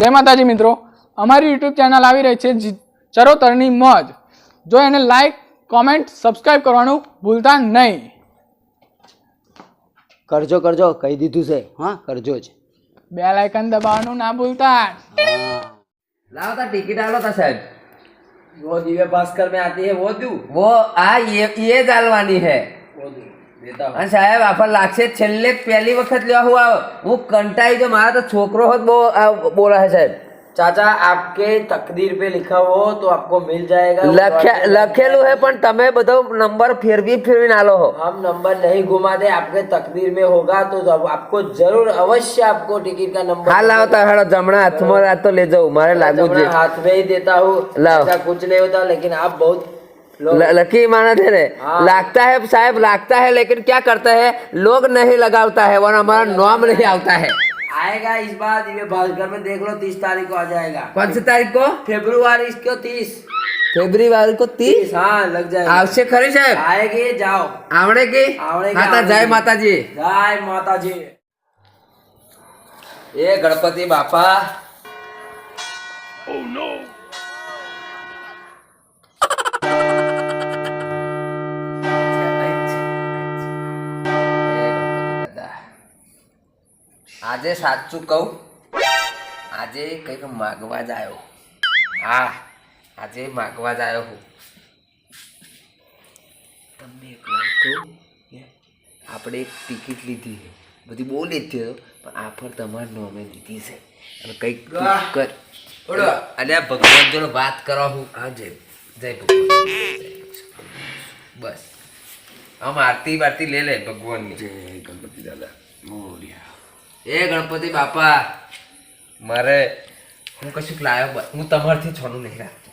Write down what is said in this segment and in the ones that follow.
જય માતાજી મિત્રો અમારી યુટ્યુબ ચેનલ આવી રહી છે જી- ચરોતરની મોજ જો એને લાઈક કોમેન્ટ સબસ્ક્રાઇબ કરવાનું ભૂલતા નહીં કરજો કરજો કહી દીધું છે હા કરજો જ બે લાઇકન દબાવવાનું ના ભૂલતા लाओ था टिकट डालो था साहब वो दिव्य भास्कर में आती है वो दू वो आ ये ये डालवानी है वो दू देता અને સાહેબ આપણ લાગશે છેલ્લે જ પહેલી વખત લેવા હું આવો હું કંટાઈ જો મારા તો છોકરો હોત બહુ આ બોલા છે સાહેબ चाचा आपके तकदीर पे लिखा हो तो आपको मिल जाएगा લખ્યા લખેલું હે પણ તમે બધો નંબર ફેરવી ફેરવીને આલો હો हम नंबर नहीं घुमा दे आपके तकदीर में होगा तो जब आपको जरूर अवश्य आपको टिकट का नंबर હા લાવતા હેડો જમણા હાથમાં આ તો લઈ જાઉં મારે લાગુ છે जमना हाथ में ही देता हूँ लाओ। ऐसा कुछ नहीं होता लेकिन आप बहुत लोग ल- लकी माना थे रे हाँ। लागता है साहब लागता है लेकिन क्या करता है लोग नहीं लगाता है वरना हमारा नाम नहीं आता है आएगा इस बार दिव्य भास्कर में देख लो तीस तारीख को आ जाएगा कौन सी तारीख को फेब्रुआरी इसको तीस फेब्रुआरी को तीस तीस हाँ लग जाएगा આવશે ખરી સાહેબ आएगी जाओ આવડે કે આવડે કે માતા આવડે જય કે. માતાજી जय माता जी એ ગણપતિ બાપા આજે સાચું કહું? આજે કંઈક માગવા જ આવ્યો. હા આજે માગવા જ આવ્યો હું. તમને એક વાત કહું? આપણે એક ટિકિટ લીધી છે. બધી બહુ લીધી હતો પણ આફર તમારા અમે લીધી છે. અને કંઈક કર. અને આ ભગવાન જોડે વાત કરવા હું. હા જય જય ભગવાન. બસ. આમ આરતી બારતી લે લે ભગવાનની. જય ગણપતિ દાદા. એ ગણપતિ બાપા મારે હું કશું લાયો હું તમારથી છોનું નહીં રાખતો.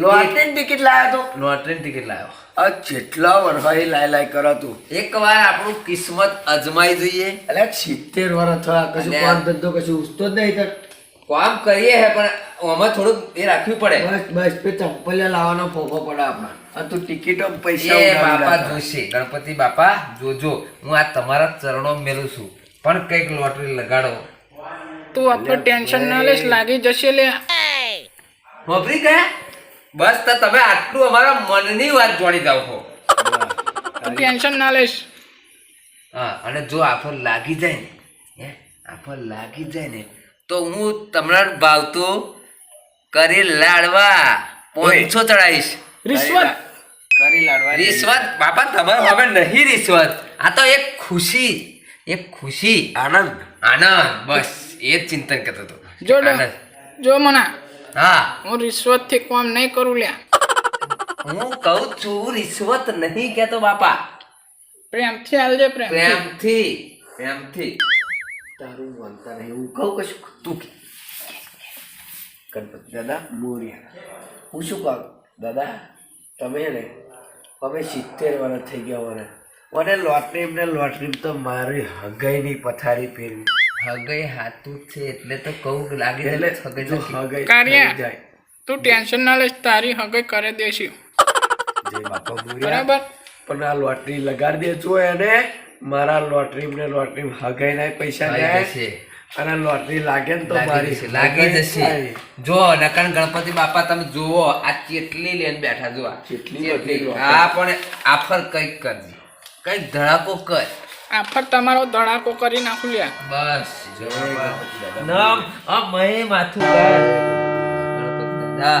લોટરીની ટિકિટ લાયા તો? લોટરીની ટિકિટ લાવ્યો આ જેટલા વરસાઈ લાય લાય કરો તું. એક વાર આપણું કિસ્મત અજમાઈ જોઈએ. એટલે સિત્તેર વર્ષ થયા કશું. કામ ધંધો કશું ઉસતો જ નહીં કામ કરીએ હે પણ આમાં થોડુંક એ રાખવી પડે. બસ બસ પે ચપ્પલે લાવવાનો ફોફો પડે આપણા. આ તું ટિકિટો પૈસા એ બાપા જોશે. ગણપતિ બાપા જોજો. હું આ તમારા ચરણો મેલું છું. પણ કંઈક લોટરી લગાડો. તું આપણે ટેન્શન ના લેશ લાગી જશે લે. મફરી ગયા? બસ તો તમે આટલું અમારા મનની વાત જોડી જાવ છો. તો ટેન્શન ના લેશ હા અને જો આફર લાગી જાય ને હે આફર લાગી જાય ને તો હું તમને ભાવતું કરી લાડવા. પોંચસો ચડાવીશ. રિશ્વત. કરી લાડવા. રિશ્વત? બાપા તમારે હવે નહીં રિશ્વત. આ તો એક ખુશી એક ખુશી. આનંદ. આનંદ. બસ એ જ ચિંતન કરતો હતો. જો જો મના. હા. હું રિશ્વતથી કામ નહીં કરું લ્યા. હું કહું છું રિશ્વત નહીં કેતો બાપા. પ્રેમથી હાલજે પ્રેમ પ્રેમથી પ્રેમથી. તારું માનતા નહીં હું કહું કશું તું કે. ગણપતિ દાદા મોર્યા હું શું કહું? દાદા તમે ને અમે સિત્તેર વર્ષ થઈ ગયા મને મને લોટરી ને લોટરી તો મારી હગાઈની પથારી પહેરવી હગઈ હાથું છે એટલે તો કહું લાગે એટલે હગઈ કાર્યા. જાય. તું ટેન્શન ના લેશ તારી હગઈ કરી દેશું. બરાબર? પણ આ લોટરી લગાડી દેજો એને. મારા લોટરી ને લોટરી હગાઈના પૈસા જાય. અને લોટરી લાગે ને તો મારી લાગી જશે. જો નકન ગણપતિ બાપા તમે જુઓ આ કેટલી લેન બેઠા જો કેટલી. આ પણ આફર કંઈક કરજે. કંઈક ધડાકો કર. આફર તમારો ધડાકો કરી નાખું લ્યા. બસ. નામ આ મહે માથું કર ગણપતિ દાદા.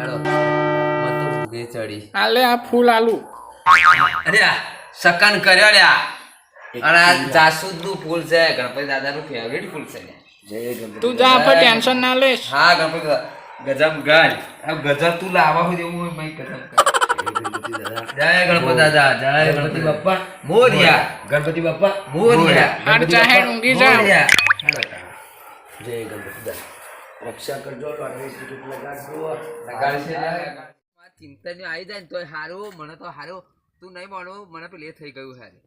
હેડો મત ઉગે ચડી. આલે આ ફૂલ આલુ. અરે આ સકન કર્યો લ્યા. અને આ જાસૂદનું ફૂલ છે ગણપતિ દાદા નું ફેવરેટ ફૂલ છે તું જા પર ટેન્શન ના લેશ હા ગણપતિ ગજબ ગાજ આ ગજબ તું લાવવા હોય એવું હોય ભાઈ ગજબ જય ગણપતિ દાદા. જય ગણપતિ બાપા. મોરિયા. ગણપતિ બાપા. મોરિયા. હાડ ચાહે ઊંઘી જા જય ગણપતિ દાદા. રક્ષા કરજો લોટરી ટિકિટ લગાડજો. લગાડશે ચિંતન આવી જાય ને તો હારું મને તો હારું. તું નહીં માનો, મને પેલે થઈ ગયું હારે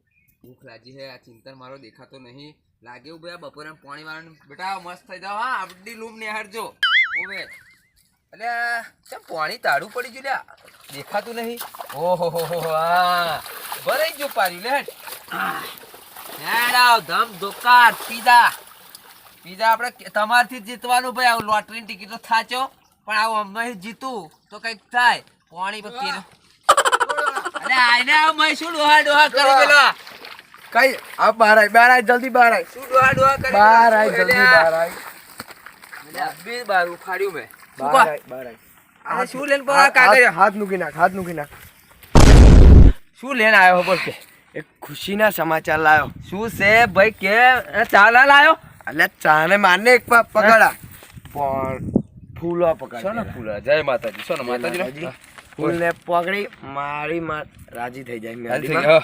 ભૂખ લાગી હે, આ ચિંતન મારો દેખાતો નહીં. લાગે એવું બધા બપોરે પાણી વાળવાનું બેટા મસ્ત થઈ જાવ હા, આપડી લૂમ નિહાળજો. ઓવે એટલે ચમ પાણી તાળું પડી ગયું લ્યા? દેખાતું નહીં? ઓહો હો. ભરાઈ ગયું પાર્યું લે હેડ. આવ, ધમ ધોકાર, પીધા. પીધા આપણે તમારથી જીતવાનું ભાઈ, આવું લોટરીની તો થાચો. પણ આવું અમે જીતું, તો કંઈક થાય. પાણી પર અરે આઈને આવ મય શું ડોહા ડોહા કરે પેલો? કઈ આ બહાર આય બહાર આય જલ્દી બહાર આય. શું ડોહા ડોહા કરે બહાર આય જલ્દી બહાર આય. અલ્યા, બે બાર ઉખાડ્યું મેં. બહાર આય બહાર આય. અરે શું લઈને પડ્યા કાગળ હાથ- હાથ નાખ હાથ મૂકી નાખ. શું લઈને આવ્યો બોલ કે? એક ખુશીના સમાચાર લાયો. શું છે ભાઈ કે ચા ના લાયો? એટલે ચાને મારને એક પકડા પણ ફૂલો પકડ સોનો ફૂલ? જય માતાજી. સોનો માતાજી. ફૂલને પકડી મારી માં રાજી થઈ જાય થઈ.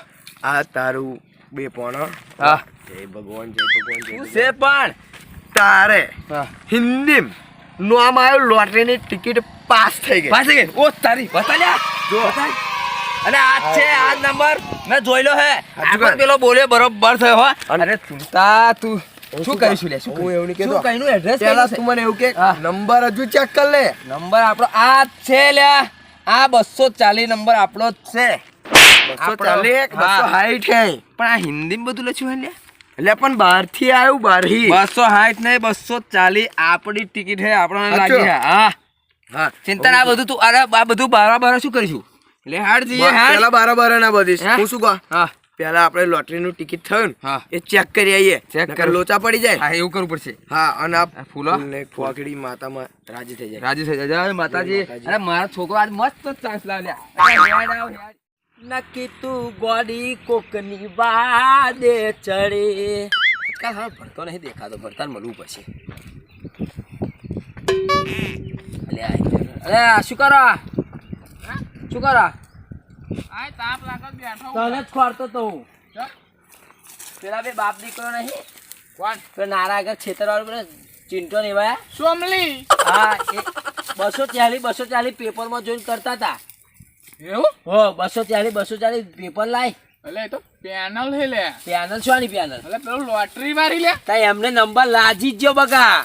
આ તારું બે પોણો. હા. જય ભગવાન જય ભગવાન જય છે પણ? તારે હિન્દી નામ આવ્યું લોટરીની ટિકિટ પાસ થઈ ગઈ. પાસે ગઈ? ઓ તારી બતાલ્યા? જો. અને આ છે આ નંબર. મેં જોઈ લો હે આગળ. પેલો બોલ્યો બરોબર થયો હો. અરે તું તું શું કરીશું લે શું હું એવું કે. શું કઈનું એડ્રેસ પેલા તું મને એવું કે નંબર હજુ ચેક કર લે. નંબર આપણો આ છે લ્યા. આ બસો ચાલીસ નંબર આપણો જ છે. બસો ચાલીસ પણ આ હિન્દીમાં બધું લખ્યું હોય એટલે પણ બહારથી આવ્યું બહારથી. બસો હાઈટ નહીં બસો ચાલીસ આપણી ટિકિટ હે આપણને? લાગી હે હા. હા. ચિંતા ના આ બધું તું અરે આ બધું બારા બારા શું કરીશું? એટલે હાડ જઈએ હાડ. પેલા બારા ના બધી? હું? શું કહું? હા. પેલા આપણે લોટરી નું ટિકિટ થયું હા. એ ચેક કરી આવીએ. ચેક નકર લોચા પડી જાય હા એવું કરવું પડશે. હા અને આ ફૂલો? ને ફોકડી માતામાં રાજી થઈ જાય. રાજી થઈ જાય. માતાજી. અરે મારો છોકરો આજ મસ્ત ચાન્સ લાવ્યા. નક્કી તું ગોડી કોકની વાદે ચડે. આજકાલ હા ભણતો નહીં દેખાતો. ભણતા મળવું પડશે. અરે શું કરો? શું કરો? આ તાપ લાગત બેઠો તને જ ખોરતો તો હું. પેલા બે બાપ દીકરો નહીં. કોણ? તો નારા આગળ છેતરવાળું પેલો ચિંટો ને સોમલી. હા એ બસો ચાલીસ બસો ચાલીસ પેપરમાં જોઈન કરતા હતા. એવું? હો બસો ચાલીસ બસો ચાલીસ પેપર લાય. એટલે એ તો પેનલ હે લે. પેનલ શું આની પેનલ? એટલે પેલું લોટરી મારી લે. તા એમને નંબર લાજી જ બગા.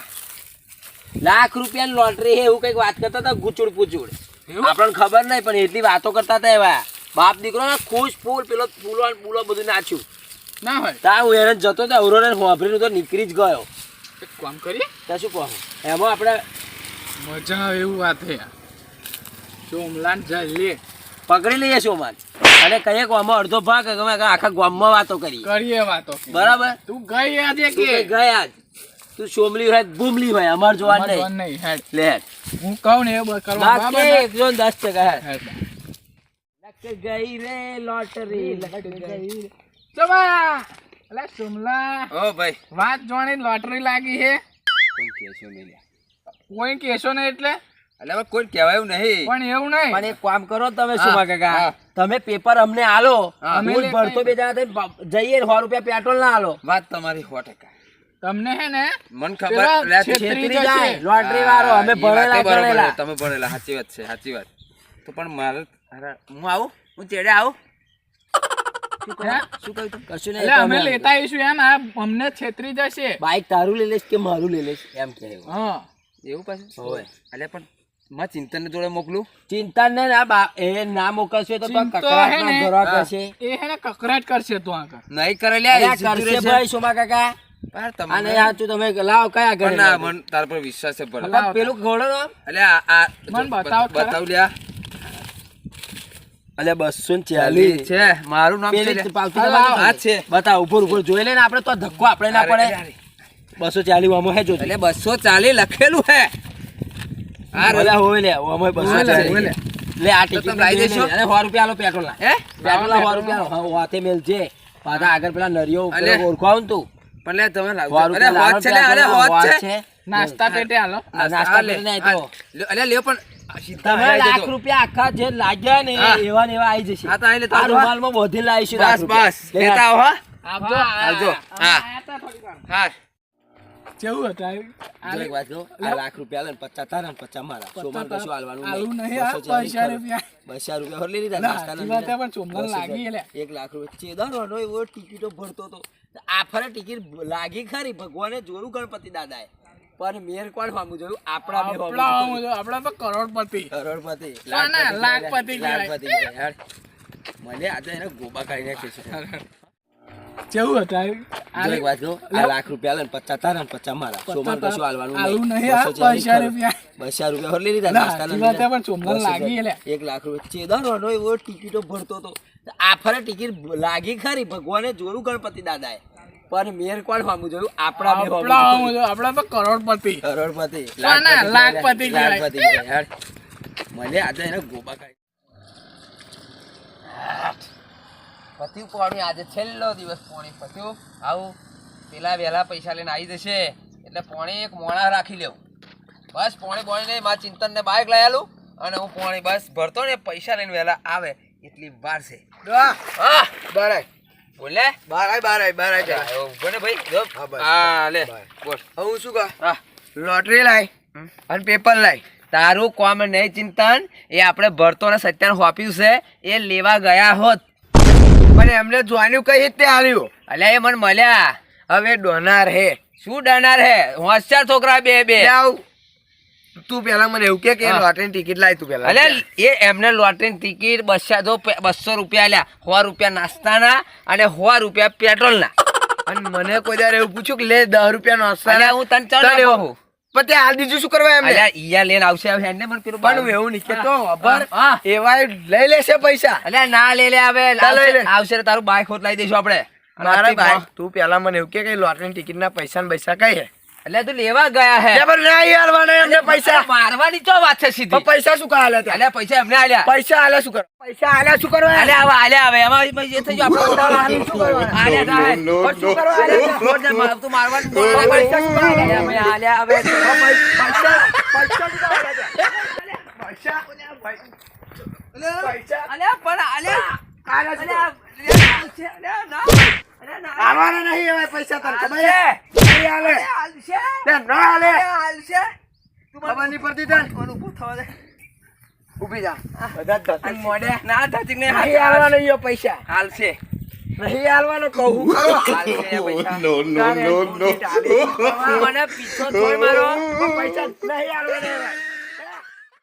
લાખ રૂપિયાની લોટરી હે એવું કંઈક વાત કરતા હતા ગુચુડ પુચુડ. આપણને ખબર નહીં પણ એટલી વાતો કરતા હતા એવા. બાપ દીકરો ને ખુશ ફૂલ પેલો ફૂલો ફૂલો બધું નાખ્યું ના હોય. તા હું એને જતો તો અવરો ને હોભરીને તો નીકળી જ ગયો. કામ કરીએ? ત્યાં શું કહો? એમાં આપણે મજા આવે એવું વાત છે સોમલાન લે. પકડી લઈએ સોમાન માન અને કહીએ આમાં અડધો ભાગ અમે આખા ગામમાં વાતો કરી કરીએ વાતો. બરાબર? તું ગઈ આજે કે? ગઈ ગયા તું સોમલી હોય ભૂમલી હોય અમાર જોવા નહીં. લે. હું કહું ને એ બરાબર ને? એકસો ને દસ ટકા લક ગઈ રે લોટરી ચબા અલે સુમલા ઓ ભાઈ વાત જોણી લોટરી લાગી હે? કોણ કેશો નહીં કોઈ કેશો ને એટલે? એટલે હવે કોઈ કહેવાયું નહીં. પણ એવું નહીં. પણ એક કામ કરો તમે સુમા કાકા. તમે પેપર અમને આલો. અમે ભરતો બે જણા જઈએ ને સો રૂપિયા પેટ્રોલ ના આલો. વાત તમારી સો ટકા. તમને હે ને મન ખબર લે, છેતરી છેતરી જાય લોટરી વાળો અમે ભરેલા છે. તમે ભણેલા સાચી વાત છે સાચી વાત. તો પણ મારે અરે, હું આવું? હું ચેડે આવું? શું કહ્યું કશું નહીં અમે તમે લેતા આવીશું એમ આ અમને છેતરી જશે. બાઈક તારું લઈ લઈશ કે મારું લઈ લઈશ? એમ કે હા. એવું પાછું? હોય. એટલે પણ માં ચિંતન જોડે મોકલું. ચિંતા ને આ બા- એ ના મોકલશો તો ચિંતો કકડાટમાં હે ને. ધોરા કરશે. એ હે ને કકરાટ કરશે તો આગળ. નહીં કરે અરે લ્યા આ એ સીધું કરશે ભાઈ સોમા કાકા. પણ આ તમને નહીં સાચું તમે લાવો કયા પણ ઘરે ના લાવો? મન તાર પર વિશ્વાસ છે પર અલા, પેલું ઘોડો એટલે આ આ મન જો, બતાવો ખરા. બતાવ લ્યા. અલે બસો ચાલીસ. છે. મારું નામ છે. બતાવ ઉપર ઉપર જોઈ લે ને આપણે તો ધક્કો આપણે ના પડે. બસો ચાલીસ આમાં હે જો એટલે બસો ચાલી લખેલું હે. આ હોય લે આમાં બસો ચાલીસ. લે. લે આ ટિકિટ તમે દેશો? અને સો રૂપિયા આલો પેટ્રોલ ના. હે? પેટ્રોલ ના સો રૂપિયા વાતે મેલ છે પાછા આગળ પેલા નરિયો અલે. પેલો ઓળખો આવું ને તું. પણ લે તમે અરે હોત છે અરે હોત છે. નાસ્તા પેટે હાલો નાસ્તા પેટે નહીં તો. લ્યો, લ્યો પણ. સીધા તમે લાખ રૂપિયા આખા જે લાગ્યા ને એવા ને એવા આવી જશે. હા, તો અહીં લેતા આ રૂમાલમાં બોધી લાવીશું બસ બસ. લેતા આવો હા. આવજો. આવજો. હા. હા. કેવું હતું એક વાત કહું, આ લાખ રૂપિયા લે પચાસ તારા ને પચાસ મારા. કશું હાલવાનું નહીં. પૈસા રૂપિયા. રૂપિયા હોર લઈ લીધા પણ સોમવારે લાગી એટલે. એક લાખ રૂપિયા. ચેદારવાનો એવો ટિકિટો ભરતો હતો આ ફરે ટિકિટ લાગી ખરી ભગવાને જોયું ગણપતિ દાદાએ. પણ મેર કોણ સામું જોયું? આપણા આપણા જોયું. જો, આપણા તો કરોડપતિ. કરોડપતિ. લાખપતિ લાખપતિ મને આજે એને ગોબા કાઢી નાખ્યો છે. કેવું હતા આ એક વાત કહું આ લાખ રૂપિયા લઈને પચાસ તારા ને પચાસ મારા. સોમાન કશું હાલવાનું હાલવું નહીં. આ પૈસા રૂપિયા. બસો રૂપિયા લઈ લીધા ના, નાસ્તાના લીધા. પણ ચોમલાને લાગી એટલે. એક લાખ રૂપિયા ચેદાનો એવો ટિકિટો ભરતો હતો. આ ફરે ટિકિટ લાગી ખરી ભગવાને જોયું ગણપતિ દાદાએ. પણ મેર કોણ સામું જોયું? આપણા બે સામું આપણા જોયું. આપણા તો કરોડપતિ. કરોડપતિ? લાખપતિ લાખપતિ મને આજે એને ગોબા કાઢી પત્યું પાણી આજે છેલ્લો દિવસ પાણી. પત્યું આવું પેલા વહેલા પૈસા લઈને આવી જશે. એટલે પાણી એક મોણા રાખી લેવું. બસ પાણી બોણી નહીં મારા ચિંતન ને બાઇક લઈ આલું અને હું પાણી બસ ભરતો ને પૈસા લઈને વહેલા આવે. એટલી વાર છે. બરાય બોલે બારાય બારાય બારાય ઊભો ને ભાઈ જો. હા, લે બોલ. હું શું કહું? હા. લોટરી લાય અને પેપર લાય. તારું કોમ નહીં ચિંતન. એ આપણે ભરતો ને સત્યાન હોપ્યું છે. એ લેવા ગયા હોત. પણ એમને જોવાનું કઈ રીતે આવ્યું? અલ્યા એ મને મળ્યા. હવે ડોનાર હે. શું ડોનાર હે? હોશિયાર છોકરા બે બે. આવ. તું પેલા મને એવું કે કે હા. લોટરી ટિકિટ લાય તું પેલા અલ્યા એ એમને લોટરીની ટિકિટ બસો જો બસો રૂપિયા લ્યા સો રૂપિયા નાસ્તાના અને સો રૂપિયા પેટ્રોલના. અને મને કોઈ દર એવું પૂછ્યું કે લે દસ રૂપિયા નાસ્તા હું તને ચાલ લેવા એવું. કહું. પણ તે દીધું શું કરવા એમ અલ્યા ઈયા આવશે હવે એને મને પેલું પણ હું એવું નહીં હા. એવા લઈ લેશે પૈસા. અલ્યા ના લે લે આવે. આવશે લે. આવશે તારું બાઈક હોત લાવી દઈશું આપણે. મારા આટલી તું પેલા મને એવું કે કે લોટરી ટિકિટ ના પૈસા ને પૈસા કઈ હે? અલ્યા તું લેવા ગયા હે પણ ના યાર મને એમને પૈસા મારવાની તો વાત છે સીધી પૈસા શું કાલે ત્યાં અલ્યા પૈસા એમને આલ્યા પૈસા આલે શું કરવા પૈસા આલે શું કરવા અલ્યા હવે આલ્યા હવે એમાં જે થઈ ગયો આપણે શું કરવાના? આલ્યા થાય. શું કરવા આલે? છોડ દે, માર- તું મારવાનું બોલ. પૈસા શું કરવા આલે? અલ્યા ભાઈ, આલ્યા હવે પૈસા પૈસા શું કરવા? પૈસા પૈસા અલ્યા પણ આલ્યા અલ્યા, કરવા? અલ્યા, ના. અલ્યા, ના. આવવાના નહીં હવે પૈસા તને ખબર. નહીં. તે ન આલે અલ્યા, મને ખબર નહીં પડતી તને? મને ઊભું થવા દે. ઊભી જા. બધા જ અને ના ને નહીં આલવાનો ઈયો પૈસા. હાલશે. નહીં હાલવાનો કહું. પૈસા. તારે મને પીછો છોડ મારો. પૈસા નહીં.